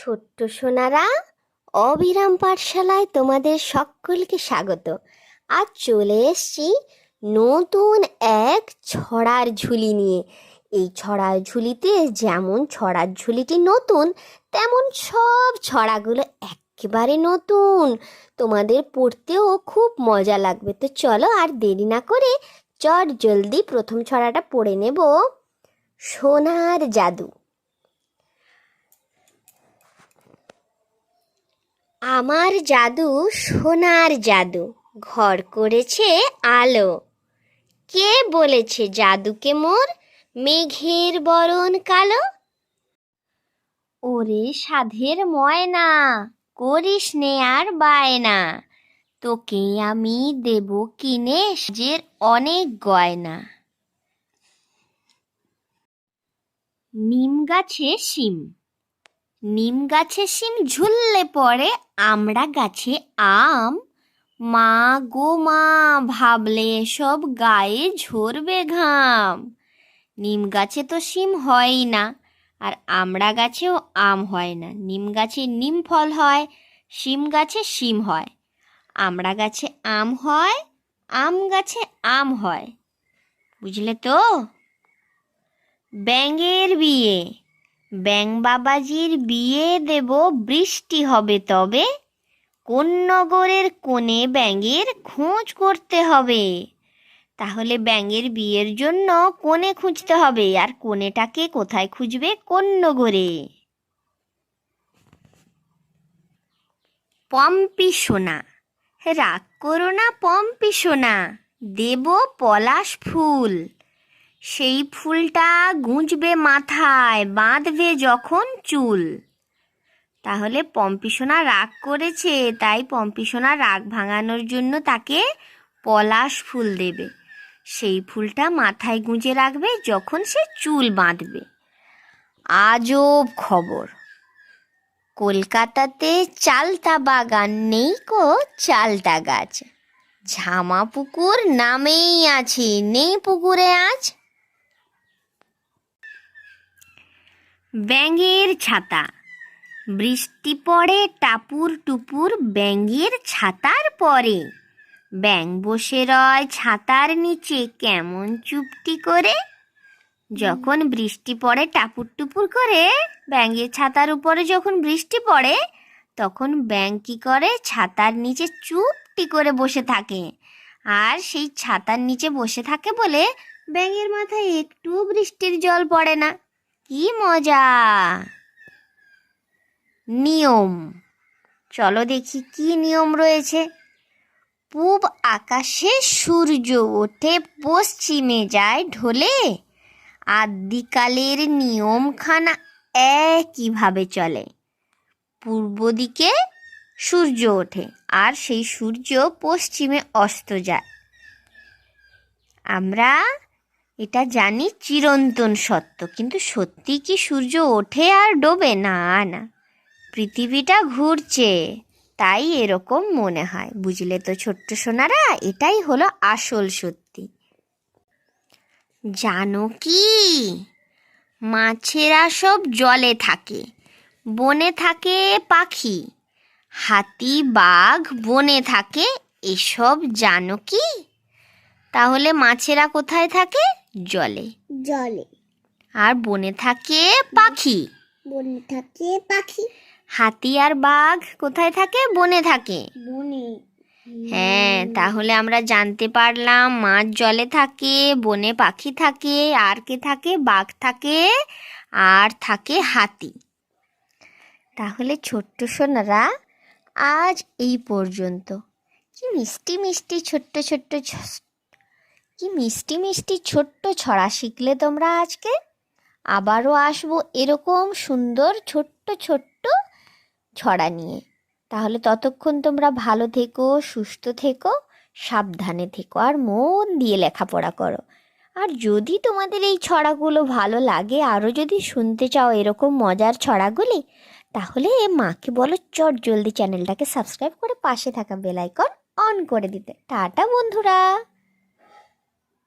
ছোট্ট সোনারা, অবিরাম পাঠশালায় তোমাদের সকলকে স্বাগত। আজ চলে এসছি নতুন এক ছড়ার ঝুলি নিয়ে। এই ছড়ার ঝুলিতে যেমন ছড়ার ঝুলিটি নতুন, তেমন সব ছড়াগুলো একেবারে নতুন। তোমাদের পড়তেও খুব মজা লাগবে। তো চলো আর দেরি না করে চট জলদি প্রথম ছড়াটা পড়ে নেব। সোনার জাদু। আমার জাদু সোনার জাদু, ঘর করেছে আলো। কে বলেছে জাদুকে মোর, মেঘের বরণ কালো? ওরে সাধের ময়না, করিস নে আর বায়না। তোকে আমি দেব কিনে যে অনেক গয়না। নিম গাছে শিম, নিম গাছে শিম ঝুললে পড়ে আমরা গাছে আম? মা গো মা, ভাবলে সব গায়ে ঝরবে ঘাম। নিম গাছে তো শিম হয়ই না, আর আমড়া গাছেও আম হয় না। নিম গাছে নিম ফল হয়, শিম গাছে শিম হয়। আমড়া গাছে আম হয়, আম গাছে আম হয়। বুঝলে তো? ব্যাঙের বিয়ে। ব্যাং বাবাজির বিয়ে দেব, বৃষ্টি হবে তবে। কোন নগরের কোণে ব্যাঙের খোঁজ করতে হবে। তাহলে ব্যাঙের বিয়ের জন্য কোণে খুঁজতে হবে, আর কোণেটাকে কোথায় খুঁজবে কোন নগরে পম্পি সোনা, রাগ করো না পম্পি সোনা, দেব পলাশ ফুল। সেই ফুলটা গুঁজবে মাথায়, বাঁধবে যখন চুল। তাহলে পম্পিসোনা রাগ করেছে, তাই পম্পিসোনা রাগ ভাঙানোর জন্য তাকে পলাশ ফুল দেবে। সেই ফুলটা মাথায় গুঁজে রাখবে যখন সে চুল বাঁধবে। আজব খবর। কলকাতাতে চালতা বাগান নেই কো চালতা গাছ। ঝামা পুকুর নামেই আছে, নেই পুকুরে আজ ব্যাঙের ছাতা। বৃষ্টি পড়ে টাপুর টুপুর ব্যাঙের ছাতার পরে। ব্যাং বসে রয় ছাতার নিচে কেমন চুপটি করে। যখন বৃষ্টি পড়ে টাপুর টুপুর করে, ব্যাঙের ছাতার উপরে যখন বৃষ্টি পড়ে, তখন ব্যাং কি করে? ছাতার নিচে চুপটি করে বসে থাকে। আর সেই ছাতার নিচে বসে থাকে বলে ব্যাঙের মাথায় একটু বৃষ্টির জল পড়ে না। কি মজা। নিয়ম। চলো দেখি কি নিয়ম রয়েছে। পূব আকাশে সূর্য ওঠে পশ্চিমে যায় ঢলে। আদিকালের নিয়মখানা একইভাবে চলে। পূর্ব দিকে সূর্য ওঠে আর সেই সূর্য পশ্চিমে অস্ত যায়। আমরা এটা জানি চিরন্তন সত্য, কিন্তু সত্যি কি সূর্য ওঠে আর ডোবে? না না। পৃথিবীটা ঘুরছে, তাই এরকম মনে হয়। বুঝলে তো ছোট্ট সোনারা, এটাই হলো আসল সত্যি। জানো কি? মাছেরা সব জলে থাকে, বনে থাকে পাখি। হাতি, বাঘ, বনে থাকে, এসব জানো কি? তাহলে মাছেরা কোথায় থাকে? জলে। জলে। আর বনে থাকে পাখি। বনে থাকে পাখি। হাতি আর বাঘ কোথায় থাকে? বনে থাকে। বনে। হ্যাঁ তাহলে আমরা জানতে পারলাম মাছ জলে থাকে বনে পাখি থাকে আর কে থাকে? বাঘ থাকে আর থাকে হাতি। তাহলে ছোট্ট সোনারা আজ এই পর্যন্ত। কি মিষ্টি মিষ্টি ছোট্ট ছোট্ট কি মিষ্টি মিষ্টি ছোট্ট ছড়া শিখলে তোমরা আজকে? আবারও আসব এরকম সুন্দর ছোট্ট ছোট্ট ছড়া নিয়ে। তাহলে ততক্ষণ তোমরা ভালো থেকো, সুস্থ থেকো, সাবধানে থেকো আর মন দিয়ে লেখাপড়া করো। আর যদি তোমাদের এই ছড়াগুলো ভালো লাগে, আরও যদি শুনতে চাও এরকম মজার ছড়াগুলি, তাহলে মাকে বলো চট জলদি চ্যানেলটাকে সাবস্ক্রাইব করে পাশে থাকা বেল আইকন অন করে দিতে। টাটা বন্ধুরা!